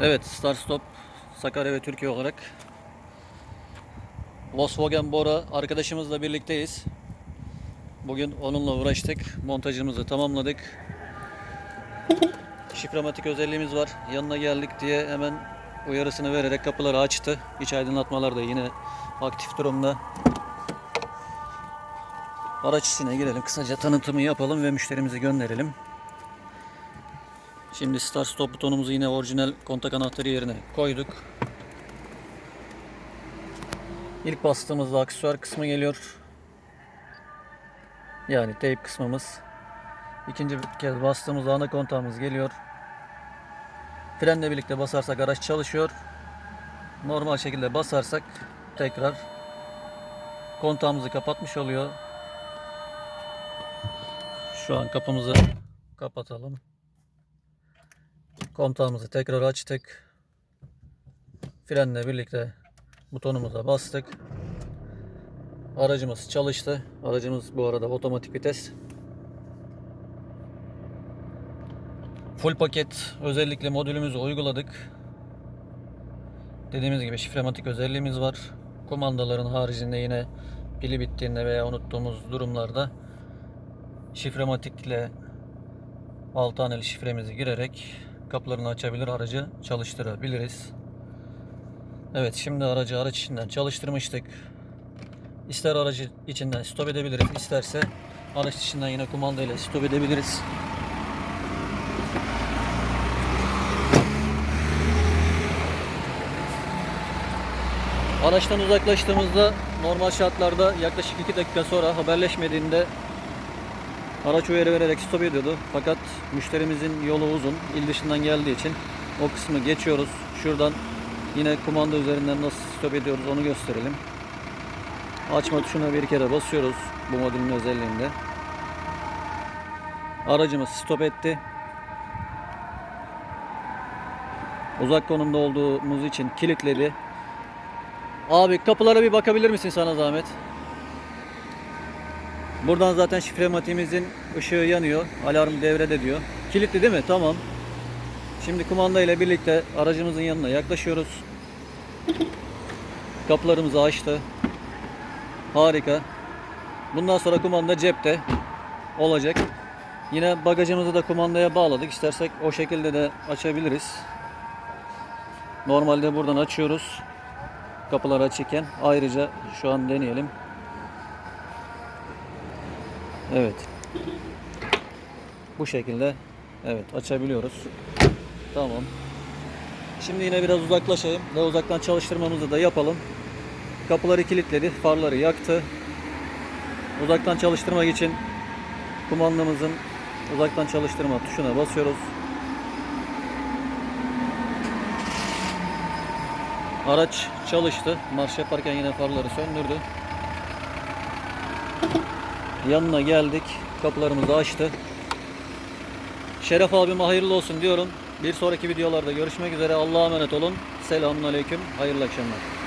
Evet, Star Stop Sakarya ve Türkiye olarak Volkswagen Bora arkadaşımızla birlikteyiz. Bugün onunla uğraştık. Montajımızı tamamladık. Şifrematik özelliğimiz var. Yanına geldik diye hemen uyarısını vererek kapıları açtı. İç aydınlatmalar da yine aktif durumda. Araç içine girelim. Kısaca tanıtımı yapalım ve müşterimizi gönderelim. Şimdi start stop butonumuzu yine orijinal kontak anahtarı yerine koyduk. İlk bastığımızda aksesuar kısmı geliyor. Yani teyp kısmımız. İkinci kez bastığımızda ana kontağımız geliyor. Frenle birlikte basarsak araç çalışıyor. Normal şekilde basarsak tekrar kontağımızı kapatmış oluyor. Şu an kapımızı kapatalım. Kontağımızı tekrar açtık. Frenle birlikte butonumuza bastık. Aracımız çalıştı. Aracımız bu arada otomatik vites. Full paket özellikle modülümüzü uyguladık. Dediğimiz gibi şifrematik özelliğimiz var. Kumandaların haricinde yine pili bittiğinde veya unuttuğumuz durumlarda şifrematikle 6 haneli şifremizi girerek kapılarını açabilir, aracı çalıştırabiliriz. Evet, şimdi aracı araç içinden çalıştırmıştık. İster aracı içinden stop edebiliriz, isterse araç içinden yine kumanda ile stop edebiliriz. Araçtan uzaklaştığımızda normal şartlarda yaklaşık 2 dakika sonra haberleşmediğinde Araç uyarı vererek stop ediyordu. Fakat müşterimizin yolu uzun. il dışından geldiği için o kısmı geçiyoruz. Şuradan yine kumanda üzerinden nasıl stop ediyoruz onu gösterelim. Açma tuşuna bir kere basıyoruz bu modülün özelliğinde. Aracımız stop etti. Uzak konumda olduğumuz için kilitledi. Abi kapılara bir bakabilir misin sana zahmet? Buradan zaten şifrematiğimizin ışığı yanıyor. Alarm devrede diyor. Kilitli değil mi? Tamam. Şimdi kumanda ile birlikte aracımızın yanına yaklaşıyoruz. Kapılarımızı açtı. Harika. Bundan sonra kumanda cepte olacak. Yine bagajımızı da kumandaya bağladık. İstersek o şekilde de açabiliriz. Normalde buradan açıyoruz. Kapılar açıkken. Ayrıca şu an deneyelim. Evet. Bu şekilde evet açabiliyoruz. Tamam. Şimdi yine biraz uzaklaşayım ve uzaktan çalıştırmamızı da yapalım. Kapıları kilitledi, farları yaktı. Uzaktan çalıştırmak için kumandamızın uzaktan çalıştırma tuşuna basıyoruz. Araç çalıştı. Marş yaparken yine farları söndürdü. Yanına geldik. Kapılarımızı açtı. Şeref abime hayırlı olsun diyorum. Bir sonraki videolarda görüşmek üzere. Allah'a emanet olun. Selamun Aleyküm. Hayırlı akşamlar.